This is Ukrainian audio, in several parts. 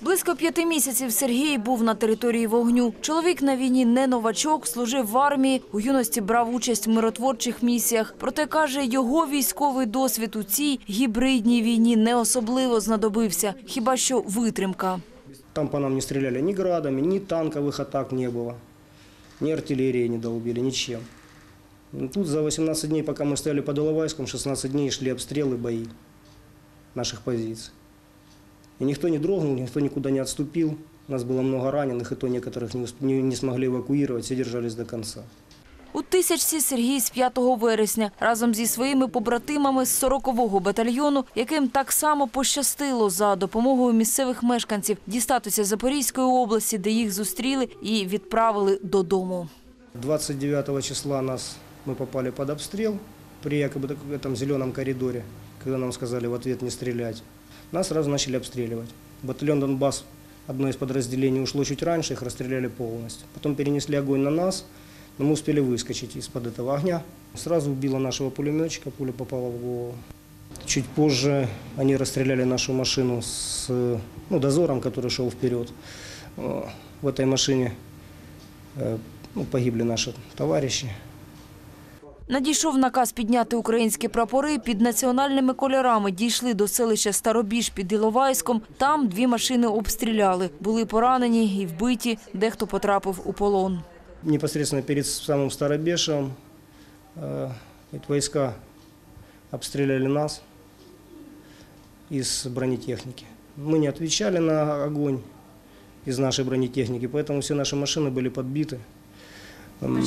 Близько п'яти місяців Сергій був на території вогню. Чоловік на війні не новачок, служив в армії, у юності брав участь в миротворчих місіях. Проте каже, його військовий досвід у цій гібридній війні не особливо знадобився, хіба що витримка. Там по нам не стреляли ни градами, ни танковых атак не было, ни артиллерии не долбили, ничем. Ну, Тут за 18 дней, пока мы стояли под Иловайском, 16 дней шли обстрелы, бои наших позиций. И никто не дрогнул, никто никуда не отступил. У нас было много раненых, и то некоторых не, усп- не- не смогли эвакуировать, все держались до конца. У тисячці Сергій з 5 вересня разом зі своїми побратимами з 40-го батальйону, яким так само пощастило за допомогою місцевих мешканців дістатися Запорізької області, де їх зустріли і відправили додому. 29 числа нас мы попали под обстрел При якобы этом зеленом коридоре, когда нам сказали в ответ не стрелять. Нас сразу начали обстреливать. Батальон Донбасс, одно из подразделений, ушло чуть раньше, их расстреляли полностью. Потом перенесли огонь на нас, но мы успели выскочить из-под этого огня. Сразу убило нашего пулеметчика, пуля попала в голову. Чуть позже они расстреляли нашу машину с ну, дозором, который шел вперед. Э, В этой машине э, ну, погибли наши товарищи. Надійшов наказ підняти українські прапори під національними кольорами. Дійшли до селища Старобіж під Іловайськом. Там дві машини обстріляли. Були поранені і вбиті. Дехто потрапив у полон. Непосредственно перед самым Старобешевым э, эти войска обстреляли нас из бронетехники. Мы не отвечали на огонь из нашей бронетехники, поэтому все наши машины были подбиты. М,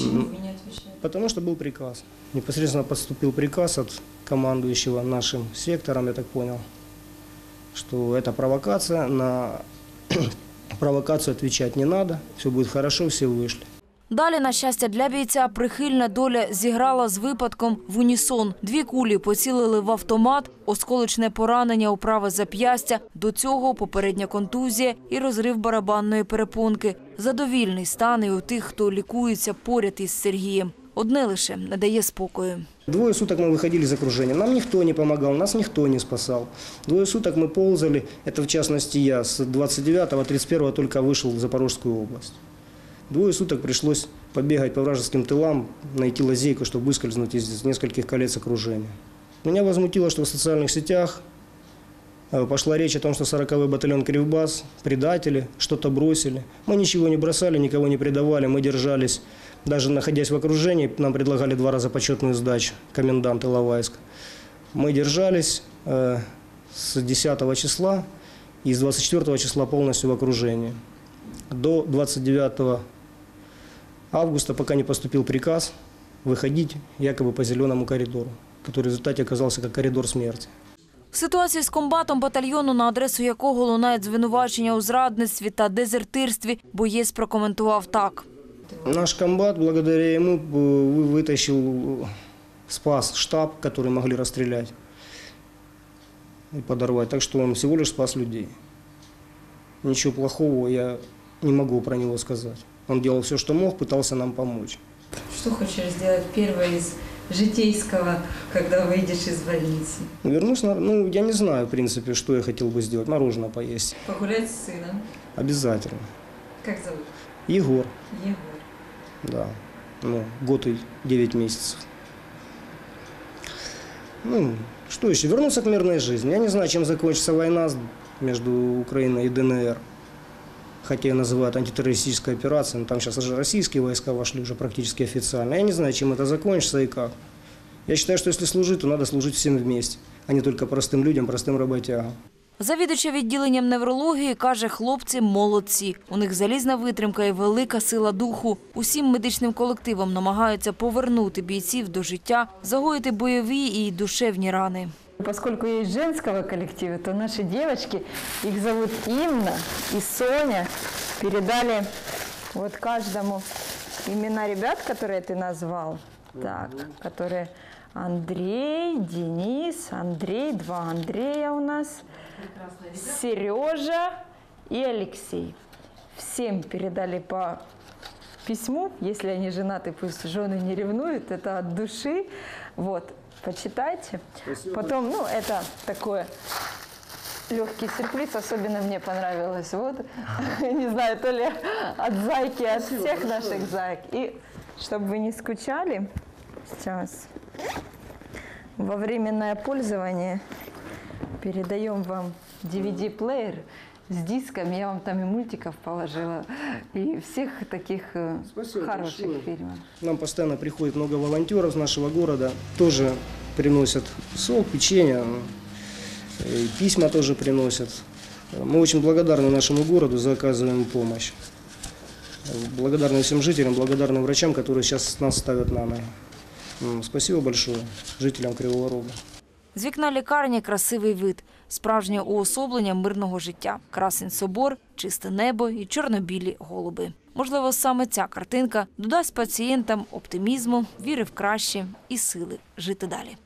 Потому что был приказ. Непосредственно поступил приказ от командующего нашим сектором, я так понял, что это провокация, на провокацию отвечать не надо, все будет хорошо, все вышли. Далі, на щастя для бійця, прихильна доля зіграла з випадком в унісон. Дві кулі поцілили в автомат, осколочне поранення у праве зап'ястя. До цього попередня контузія і розрив барабанної перепонки. Задовільний стан і у тих, хто лікується поряд із Сергієм. Одне лише не дає спокою. Двое суток мы выходили из окружения. Нам никто не помогал, нас никто не спасал. Двое суток мы ползали, это в частности я, с 29-31 только вышел в Запорожскую область. Двое суток пришлось побегать по вражеским тылам, найти лазейку, чтобы выскользнуть из нескольких колец окружения. Меня возмутило, что в социальных сетях э, пошла речь о том, что 40-й батальон Кривбас, предатели, что-то бросили. Мы ничего не бросали, никого не предавали, мы держались. Даже находясь в окружении, нам предлагали два раза почетную сдачу, комендант Иловайска. Мы держались э, с 10 числа и с 24 числа полностью в окружении. До 29 августа, пока не поступил приказ, выходить якобы по зеленому коридору, который в результате оказался как коридор смерти. В ситуації з комбатом батальйону, на адресу якого лунають звинувачення у зрадництві та дезертирстві, боєць прокоментував так. Наш комбат, благодаря ему, э, вы- вытащил, э, спас штаб, который могли расстрелять и подорвать. Так что он всего лишь спас людей. Ничего плохого я не могу про него сказать. Он делал все, что мог, пытался нам помочь. Что хочешь сделать первое из житейского, когда выйдешь из больницы? Вернусь, на, ну, я не знаю, в принципе, что я хотел бы сделать. Мороженое поесть. Погулять с сыном. Обязательно. Как зовут? Егор, Егор. да. Ну, год и 9 месяцев. Ну, что еще? Вернуться к мирной жизни. Я не знаю, чем закончится война между Украиной и ДНР. Хотя ее называют антитеррористической операцией, но там сейчас уже российские войска вошли уже практически официально. Я не знаю, чем это закончится и как. Я считаю, что если служить, то надо служить всем вместе, а не только простым людям, простым работягам. Завідувача відділенням неврології каже, хлопці молодці. У них залізна витримка і велика сила духу. Усім медичним колективам намагаються повернути бійців до життя, загоїти бойові і душевні рани. Поскольку есть женского коллектива, то наши девочки, их зовут Инна и Соня, передали вот каждому имена ребят, которые ты назвал. Так, которые Андрей, Денис, Андрей, два Андрея у нас, Сережа и Алексей. Всем передали по письму, если они женаты, пусть жены не ревнуют, это от души. Вот, почитайте. Потом, ну, это такое легкий сюрприз. Особенно мне понравилось. Вот, не знаю, то ли от зайки, от всех наших заек. И чтобы вы не скучали, сейчас во временное пользование передаем вам DVD-плеер с дисками. Я вам там и мультиков положила, и всех таких э, Спасибо хороших большое. фильмов. Нам постоянно приходит много волонтеров с нашего города, тоже приносят сок, печенье, и письма тоже приносят. Мы очень благодарны нашему городу за оказываемую помощь. Благодарны всем жителям, благодарны врачам, которые сейчас нас ставят на ноги. М, Спасибо большое жителям Кривого Рога. З вікна лікарні красивий вид, Справжнє уособлення мирного життя, красень собор, чисте небо і чорнобілі голуби. Можливо, саме ця картинка додасть пацієнтам оптимізму, віри в краще і сили жити далі.